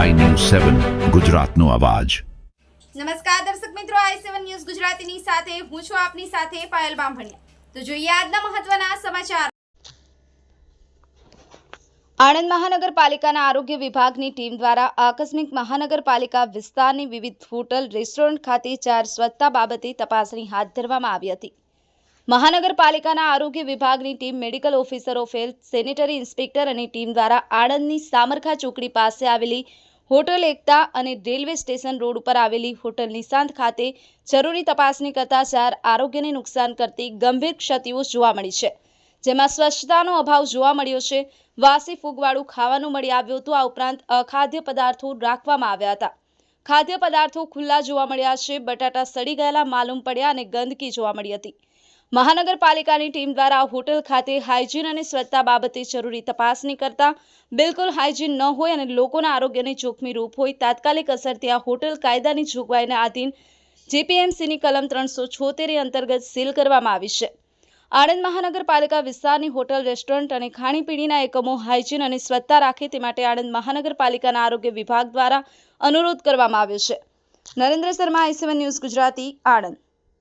સેવન ગુજરાતનો અવાજ. નમસ્કાર દર્શક મિત્રો આઈ સેવન ન્યૂઝ ગુજરાતીની સાથે, હું છું આપની સાથે પાયલ બામભણિયા. તો જોઈએ આજના મહત્વના સમાચાર. આણંદ મહાનગરપાલિકાના આરોગ્ય વિભાગની ટીમ દ્વારા આકસ્મિક મહાનગરપાલિકા વિસ્તારની વિવિધ હોટલ, રેસ્ટોરન્ટ ખાતે ચાર સ્વચ્છતા બાબતે તપાસણી હાથ ધરવામાં આવી હતી. મહાનગરપાલિકાના આરોગ્ય વિભાગની team medical officer of health, sanitary inspector અને ટીમ દ્વારા આણંદની સામરખા ચોકડી પાસે આવેલી હોટલ એકતા અને રેલવે સ્ટેશન રોડ ઉપર આવેલી હોટલ નિશાંત ખાતે જરૂરી તપાસણી કરતા ચાર આરોગ્યને નુકસાન કરતી ગંભીર ક્ષતિઓ જોવા મળી છે. જેમાં સ્વચ્છતાનો અભાવ જોવા મળ્યો છે. વાસી ફૂગવાળું ખાવાનું મળી આવ્યું હતું આ ઉપરાંત અખાદ્ય પદાર્થો રાખવામાં આવ્યા હતા. ખાદ્ય પદાર્થો ખુલ્લા જોવા મળ્યા છે. બટાટા સડી ગયેલા માલુમ પડ્યા અને ગંદકી જોવા મળી હતી. મહાનગરપાલિકાની ટીમ દ્વારા હોટલ ખાતે હાઇજીન અને સ્વચ્છતા બાબતે જરૂરી તપાસણી કરતા બિલકુલ હાઇજીન ન હોય અને લોકોના આરોગ્યને જોખમી રૂપ હોય, તાત્કાલિક અસરથી આ હોટલ કાયદાની જોગવાઈના આધીન જેપીએમસીની કલમ ત્રણસો છોતેર અંતર્ગત સીલ કરવામાં આવી છે. આણંદ મહાનગરપાલિકા વિસ્તારની હોટલ, રેસ્ટોરન્ટ અને ખાણીપીણીના એકમો હાઇજીન અને સ્વચ્છતા રાખે તે માટે આણંદ મહાનગરપાલિકાના આરોગ્ય વિભાગ દ્વારા અનુરોધ કરવામાં આવ્યો છે. Narendra Sharma, I news Gujarati, Anand.